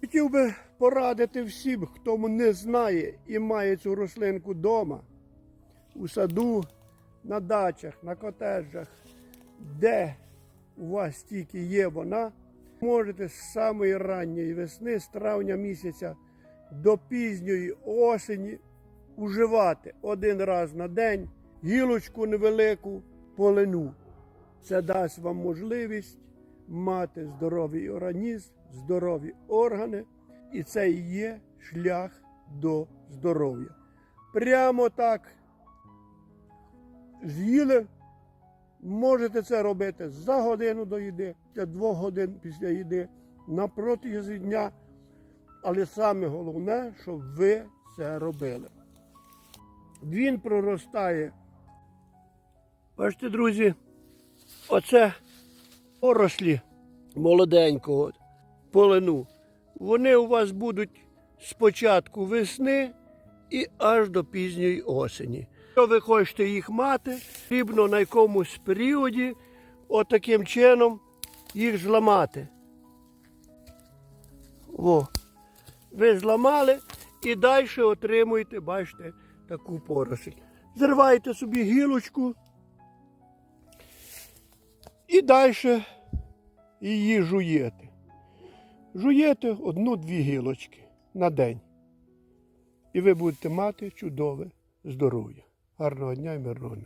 Хотів би порадити всім, хто не знає і має цю рослинку вдома, у саду, на дачах, на котеджах, де у вас тільки є вона, можете з самої ранньої весни, з травня місяця до пізньої осені уживати один раз на день гілочку невелику полину. Це дасть вам можливість мати здоровий організм, здорові органи, і це і є шлях до здоров'я. Прямо так з'їли, можете це робити за годину до їди, для двох годин після їди, на протязі дня. Але саме головне, щоб ви це робили. Він проростає. Бачите, друзі, оце порослі молоденького полину. Вони у вас будуть з початку весни і аж до пізньої осені. Якщо ви хочете їх мати, потрібно на якомусь періоді отаким чином їх зламати. О, ви зламали і далі отримуєте, бачите, таку поросль. Зриваєте собі гілочку і далі її жуєте. Жуєте одну-дві гілочки на день. І ви будете мати чудове здоров'я. Гарного дня і мирного.